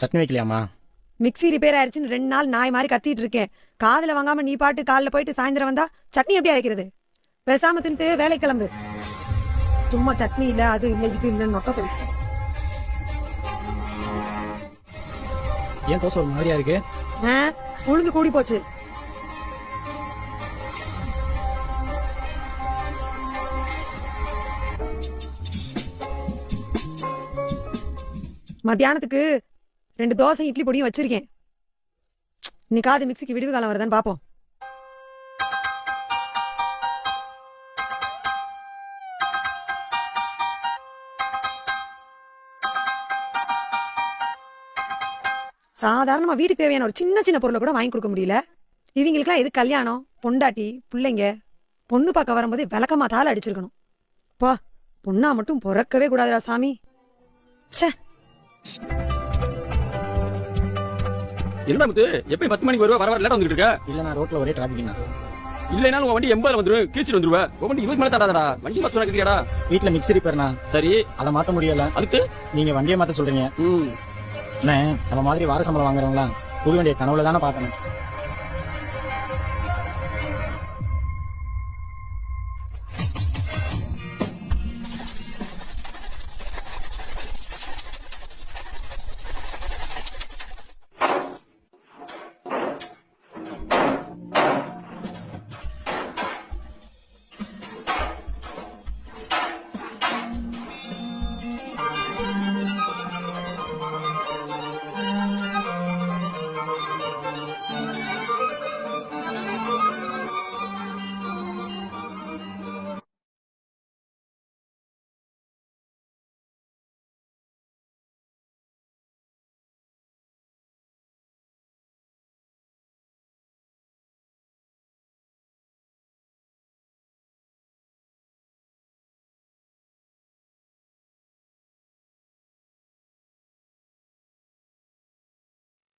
சட்னி வைக்கலையாம்மா? Mixie repair ஆயிருச்சுன்னு ரெண்டு நாள் நாய் மாதிரி கத்திட்டு இருக்கேன். காதுல வாங்காம நீ பாட்டு காலைல போயிட்டு சாயந்தரம் வந்தா சட்னி எப்படி அரைக்கிறது? பேசாம தின்ட்டு வேலை கிளம்பு. சும்மா சட்னி இல்ல அது இல்ல இது இல்ல நொட்ட சொல்லு. ஏன் தோசை ஒரு மாதிரியா இருக்கு? உளுந்து கூடி போச்சு. மத்தியானத்துக்கு ரெண்டு தோசை இட்லி பொடியும் வச்சிருக்கேன். இன்னைக்காவது மிக்சிக்கு விடுவு காலம் வருதான்னு பாப்போம். சாதாரணமா வீட்டுக்கு தேவையான ஒரு சின்ன சின்ன பொருளை கூட வாங்கி கொடுக்க முடியல. இவங்களுக்குலாம் எது கல்யாணம்? பொண்டாட்டி பிள்ளைங்க பொண்ணு பார்க்க வரும்போது விளக்கமா தாள் அடிச்சிருக்கணும். பா பொண்ணா மட்டும் பிறக்கவே கூடாதுடா சாமி. சே என்னடா முத்து? எப்பயும் பத்து மணிக்கு வருவா வர வர லேட்டா வந்துட்டு இருக்க? இல்ல நான் ரோட்ல ஒரே டிராபிக்னா இல்லைனாலும் உன் வண்டி எண்பதுல வந்துரும் கீச்சிட்டு வந்துருவ. உன் வண்டி இருபது மேல தராதடா வண்டி மணி கேக்குறியாடா வீட்ல மிக்ஸி ரிப்பேர்னா சரி. அதை மாத்த முடியல. அதுக்கு? நீங்க வண்டியை மாத்த சொல்றீங்க. நம்ம மாதிரி வார சம்பளம் வாங்குறவங்களாம் புது வண்டியை கனவுல தானே பார்க்கணும்.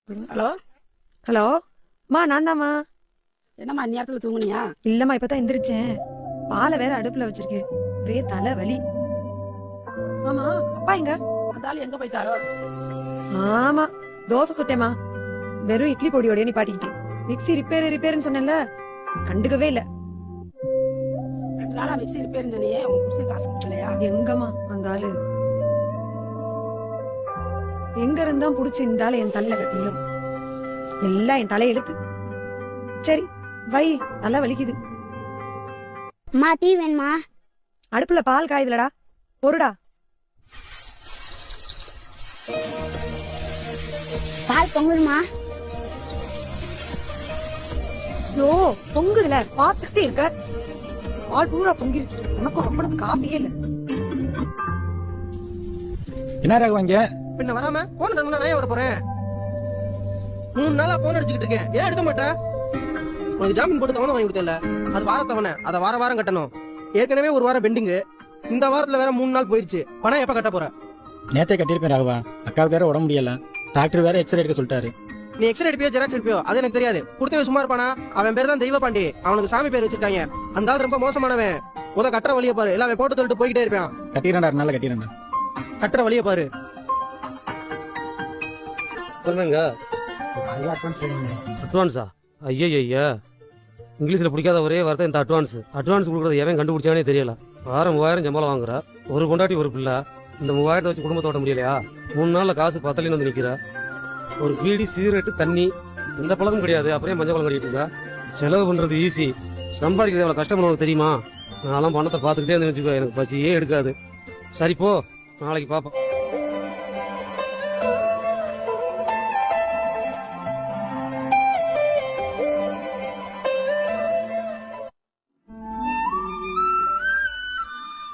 ஹலோ? ஹலோ? மா நான் தாம்மா என்னம்மா நேரத்துல தூங்குனியா? இல்லம்மா இப்பதான் எந்திரிச்சேன். பாலை வேற அடுப்புல வச்சிருக்கேன். ஒரே தலை வலி ஆமா அப்பா எங்க? அதால எங்க போயிட்டாரோ? ஆமா தோசை சுட்டேமா வெறும் இட்லி பொடியோடய நீ பாட்டிக்கிட்டேன் மிக்ஸி ரிப்பேர் ரிப்பேர்னு சொன்னேன்ல கண்டுக்கவே இல்ல. ரெண்டு நாளா மிக்ஸி ரிப்பேர்னு சொன்னியே உன் புருஷன் காசு கொடுக்கலையா? எங்கம்மா அந்த ஆளு? எங்க இருந்தா புடிச்சு இந்த ஆளு என் தலையில கட்டியும் எல்லாம் என் தலையை எடுத்து சரி வை நல்லா வலிக்குது. அம்மா டீ வேணுமா? அடுப்புல பால் காயுதுலடா. பொருடா. பால் பொங்குதுமா? ஐயோ பொங்குதுல. பாத்துக்கிட்டே இருக்க. பால் பூரா பொங்கிருச்சு. உனக்கும் ரொம்ப காஃபியே இல்ல. என்ன ராகு வாங்க பின்ன வராம போன் எடுக்கணும் நான் வர போறேன்? மூணு நாளா போன் அடிச்சுக்கிட்டு இருக்கேன். ஏன் எடுக்க மாட்டேன்? உனக்கு ஜாமீன் போட்டு தவணை வாங்கி கொடுத்தல அது வார தவணை. அதை வார வாரம் கட்டணும். ஏற்கனவே ஒரு வாரம் பெண்டிங்கு இந்த வாரத்துல வேற மூணு நாள் போயிருச்சு. பணம் எப்ப கட்ட போற? நேத்தே கட்டியிருப்பேன் ராகுவா. அக்காவுக்கு வேற உடம்பு முடியல. டாக்டர் வேற எக்ஸ்ரே எடுக்க சொல்லிட்டாரு. நீ எக்ஸ்ரே எடுப்பியோ ஜெராக்ஸ் எடுப்பியோ? அது எனக்கு தெரியாது. கொடுத்தவன் சும்மா இருப்பானா? அவன் பேர் தான் தெய்வ பாண்டி அவனுக்கு சாமி பேர் வச்சிருக்காங்க. அந்த ஆள் ரொம்ப மோசமானவன். உத கட்டுற வழியை பாரு. எல்லாம் போட்டு தொட்டு போய்கிட்டே இருப்பான். கட்டிடுறேன்டா நாள் கட்டிடுறேன்டா. கட்டுற வழியை பாரு. சொல்லுங்க. அட்வான்ஸா ஐயா ஐயா இங்கிலீஷில் பிடிக்காத ஒரே வார்த்தை இந்த அட்வான்ஸ் அட்வான்ஸ் கொடுக்குறது எவன் கண்டுபிடிச்சானே தெரியல. வாரம் மூவாயிரம் சம்பளம் வாங்குறா. ஒரு கொண்டாட்டி ஒரு பிள்ளை. இந்த மூவாயிரத்தை வச்சு குடும்பத்தை ஓட்ட முடியலையா? மூணு நாளில் காசு பத்தலைன்னு வந்து நிற்கிறா ஒரு பீடி சிகரெட்டு தண்ணி இந்த பழக்கம் கிடையாது. அப்படியே மஞ்சள் பழம் கட்டிட்டு இருக்கா. செலவு பண்ணுறது ஈஸி சம்பாதிக்கிறது எவ்வளோ கஷ்டம் உனக்கு தெரியுமா? நான்லாம் பணத்தை பார்த்துக்கிட்டே இருந்து வச்சுக்கோ எனக்கு பசியே எடுக்காது. சரி போ. நாளைக்கு பார்ப்போம்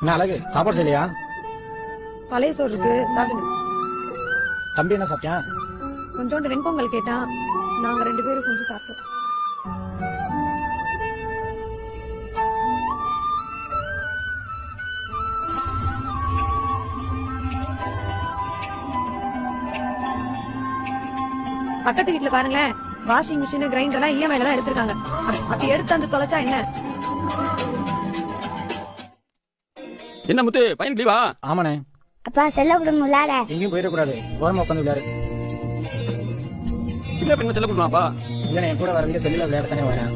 என்ன அழகு? சாப்பாடு செய்யலையா? பழைய சோறு இருக்கு சாப்பிடுங்க தம்பி என்ன சாப்பிட்டியா கொஞ்சோண்டு வெண்பொங்கல் கேட்டான். நாங்க ரெண்டு பேரும் செஞ்சு சாப்பிட்டோம். பக்கத்து வீட்டுல பாருங்களேன் வாஷிங் மிஷின் கிரைண்டர் எல்லாம் இஎம்ஐல தான் எடுத்திருக்காங்க. அப்ப- அப்படி எடுத்து வந்து தொலைச்சா என்ன? என்ன முத்து பையன் லீவா ஆமாண்ணே. அப்பா செல்ல கொடுங்க விளையாட எங்கேயும் போயிடக்கூடாது. ஓரமா உட்காந்து விளையாடு. சின்ன பையன் செல்ல கொடுப்பாப்பா இல்லைண்ணே என் கூட வரதுக்கு செல்லில் விளையாட தானே வரேன்.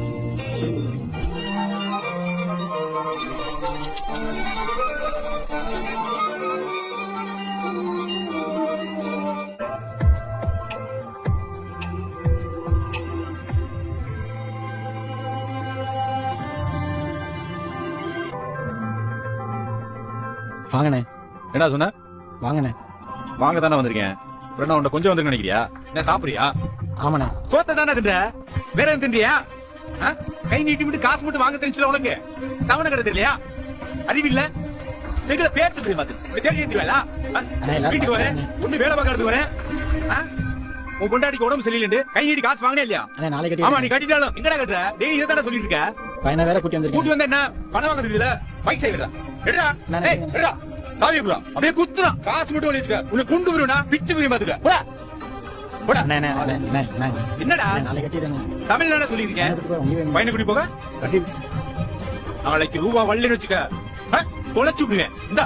வாங்கண்ணே. என்ன சொன்ன? வாங்கண்ணே. வாங்க தானே வந்திருக்கேன். அப்புறம் நான் உன்னை கொஞ்சம் வந்து நினைக்கிறியா? என்ன சாப்பிடுறியா? ஆமாண்ணே. சோத்த தானே தின்ற? வேற எதுவும் தின்றியா? கை நீட்டி விட்டு காசு மட்டும் வாங்க தெரிஞ்சல உனக்கு? தவணை கடை தெரியலையா? அறிவில்ல செகுல பேர் தெரியுமா தேடி ஏத்துவேலா வீட்டுக்கு வரேன். ஒண்ணு வேலை பார்க்கறதுக்கு வரேன்? உன் பொண்டாட்டிக்கு உடம்பு சரியில்லைண்டு கை நீட்டி காசு வாங்கினே இல்லையா? நாளைக்கு ஆமா நீ கட்டி கட்டிட்டாலும். எங்கடா கட்டுற? டேய் இதை தானே சொல்லிட்டு இருக்க? பையனை வேற கூட்டி கூட்டி வந்திருக்கேன் வந்தா என்ன? பணம் வாங்குறது இல்ல பைக் சைடுடா சாவி குடுறா. அப்படியே குத்துறா. காசு மட்டும் வச்சுக்க. உன்னை குண்டு விடுனா பிச்சு விரி பாத்துக்க. போடா. என்னடா? அண்ணே, நாளைக்கு கட்டிடுங்க தமிழ் தானே சொல்லியிருக்கேன் பையனை கூட்டி போக? நாளைக்கு ரூபா வள்ளின்னு வச்சுக்க. தொலைச்சு விடுவேன் இந்தா.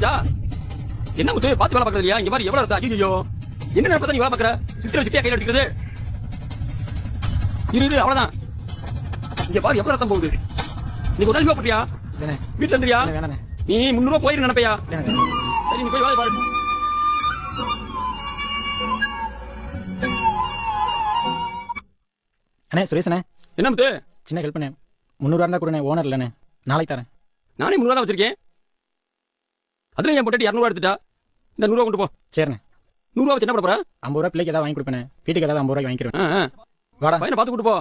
அடிபட்டுச்சா என்ன முத்து? பாத்து வேலை பார்க்கறது இல்லையா? இங்க பாரு எவ்வளவு இருந்தா ஐயோ என்ன நேரப்பா நீ வேலை பார்க்கற? சித்திர சிட்டியா கையில எடுக்கிறது இரு இரு அவ்வளவுதான். இங்க பாரு எவ்வளவு ரத்தம் போகுது? நீ ஒரு நாள் போட்டியா வீட்டுல இருந்தியா? நீ முன்னூறு ரூபாய் போயிரு நினைப்பையா? சரி நீ போய் வேலை பாரு. அண்ணே சுரேஷ் அண்ணே. என்ன முத்து? சின்ன ஹெல்ப் பண்ணே முந்நூறுவா இருந்தா கொடுண்ணே ஓனர் இல்லைண்ணே. நாளைக்கு தரேன். நானே முன்னூறு தான் வச்சிருக்கேன். அதுல என் பொட்டாட்டி இரநூறுவா எடுத்துட்டா? இந்த நூறுவா கொண்டு போ. சரிண்ணே. நூறுவா வச்சு என்ன பண்ண போற? ஐம்பது ரூபா பிள்ளைக்கு ஏதாவது வாங்கி கொடுப்பேனே வீட்டுக்கு ஏதாவது ஐம்பது ரூபாய்க்கு வாங்கிக்கிறேன். வாடா. பையனை பார்த்து கூட்டு போ.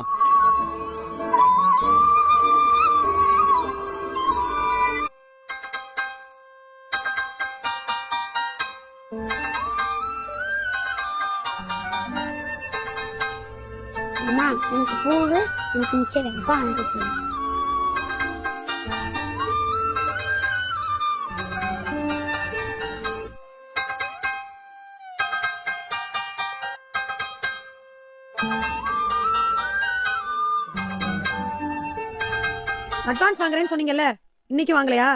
அம்மா எனக்கு பூவு எனக்கு மிச்சம் வெப்பா வாங்கிட்டு அட்வான்ஸ் வாங்குறேன்னு சொன்னீங்கல்ல இன்னைக்கு வாங்கலையா?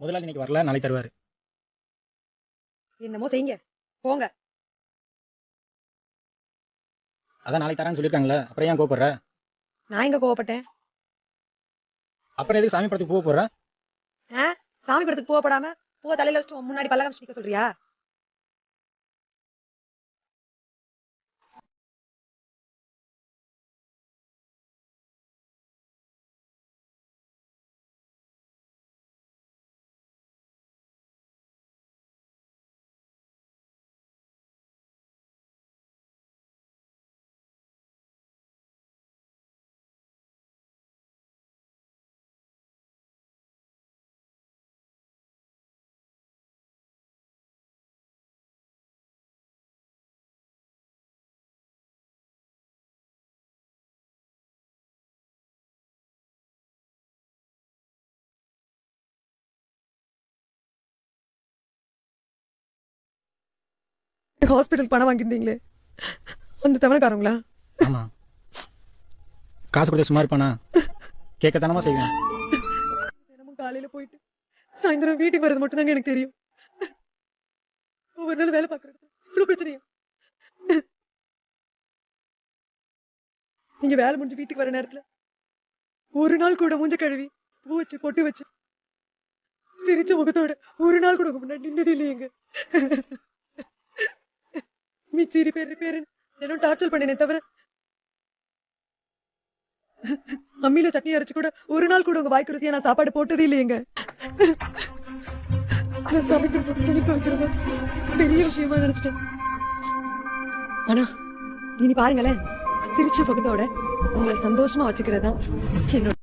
முதலாளி இன்னைக்கு வரல நாளைக்கு தருவாரு. என்னமோ செய்யுங்க போங்க. அதான் நாளைக்கு தரேன்னு சொல்லியிருக்காங்களே அப்புறம் ஏன் கோப்படுற நான் எங்க கோவப்பட்டேன்? அப்புறம் எதுக்கு சாமி படத்துக்கு போக போற ஆ? சாமி படத்துக்கு போகப்படாம பூவை தலையில வச்சுட்டு உன் முன்னாடி பல்ல காமிச்சு நிக்க சொல்றியா? ஹாஸ்பிட்டல் பணம் வாங்கியிருந்தீங்களே? அந்த தமிழ்காரங்களா ஆமா. காசு கொடுத்து சும்மா இருப்பானா? கேட்கத்தானமா செய்வேன். தினமும் காலையில போயிட்டு சாயந்தரம் வீட்டுக்கு வர்றது மட்டும் தாங்க எனக்கு தெரியும். ஒவ்வொரு நாள் வேலை பார்க்கறது இவ்வளவு பிரச்சனையா? நீங்க வேலை முடிஞ்சு வீட்டுக்கு வர நேரத்துல ஒரு நாள் கூட மூஞ்ச கழுவி பூ வச்சு பொட்டு வச்சு சிரிச்ச முகத்தோட ஒரு நாள் கூட முன்னாடி நின்னது இல்லையேங்க. மிச்சி ரிப்பேர் ரிப்பேர் தினம் டார்ச்சர் பண்ணினே தவிர. அம்மியில சட்னி அரைச்சு கூட ஒரு நாள் கூட உங்க வாய்க்கு ருசியா நான் சாப்பாடு போட்டதே இல்லையேங்க. நான் சமைக்கிறது துணி துவைக்கிறது பெரிய விஷயமா நினைச்சிட்டேன். ஆனா இனி பாருங்களேன். சிரிச்ச பக்கத்தோட உங்களை சந்தோஷமா வச்சுக்கிறதா என்னோட